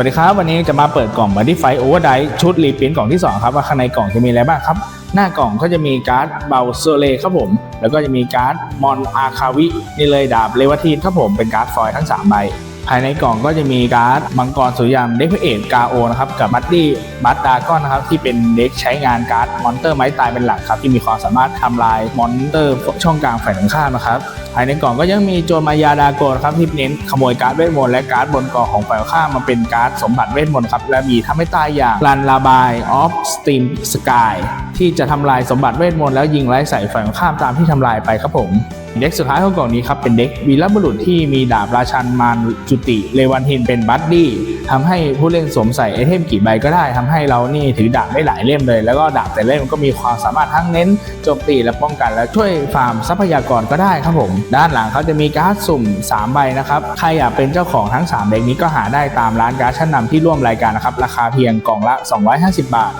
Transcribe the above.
วัสดีครับวันนี้จะมาเปิดกล่องบั d ดี้ไฟโอเวอร์ไดชุดรีพินกล่องที่ 2 ครับ ว่าข้างในกล่องจะมีอะไรบ้างครับ หน้ากล่องก็จะมีการ์ดเบลโซเลครับผม แล้วก็จะมีการ์ดมอนอาคาวิ นี่เลยดาบเลวทีนครับผมเป็นการ์ดฟอยทั้ง 3 ใบ ภายในกล่องก็จะมีการ์ดมังกรสุริยันเด็กพระเอกกาโอนะครับกับบัตตี้บัตดาก้อนนะครับที่เป็นเด็กใช้งานการ์ดมอนเตอร์ไม้ตายเป็นหลักครับที่มีความสามารถทำลายมอนเตอร์ช่องกลางฝ่ายตรงข้ามนะครับภายในกล่องก็ยังมีโจรมายาดาโกนะครับที่เน้นขโมยการ์ดเวทมนต์และการ์ดบนกล่องของฝ่ายข้ามมาเป็นการ์ดสมบัติเวทมนต์ครับและมีทำให้ตายอย่างรันลาบายออฟสตีมสกายที่จะทำลายสมบัติเวทมนต์แล้วยิงไล่ใส่ฝ่ายข้ามตามที่ทำลายไปครับผม เด็กสุดท้ายของกล่องนี้ครับเป็นเด็กวีรบุรุษที่มีดาบราชันมารจุติเลวันทินเป็นบัดดี้ทำให้ผู้เล่นสวมใส่ไอเทมกี่ใบก็ได้ทำให้เรานี่ถือดาบได้หลายเล่มเลย แล้วก็ดาบแต่เล่มก็มีความสามารถทั้งเน้นโจมตีและป้องกันและช่วยฟาร์มทรัพยากรก็ได้ครับผม ด้านหลังเขาจะมีการ์ดสุ่ม 3 ใบนะครับใครอยากเป็นเจ้าของทั้ง 3 เด็กนี้ก็หาได้ตามร้านการ์ดชั้นนำที่ร่วมรายการนะครับราคาเพียงกล่องละ 250 บาท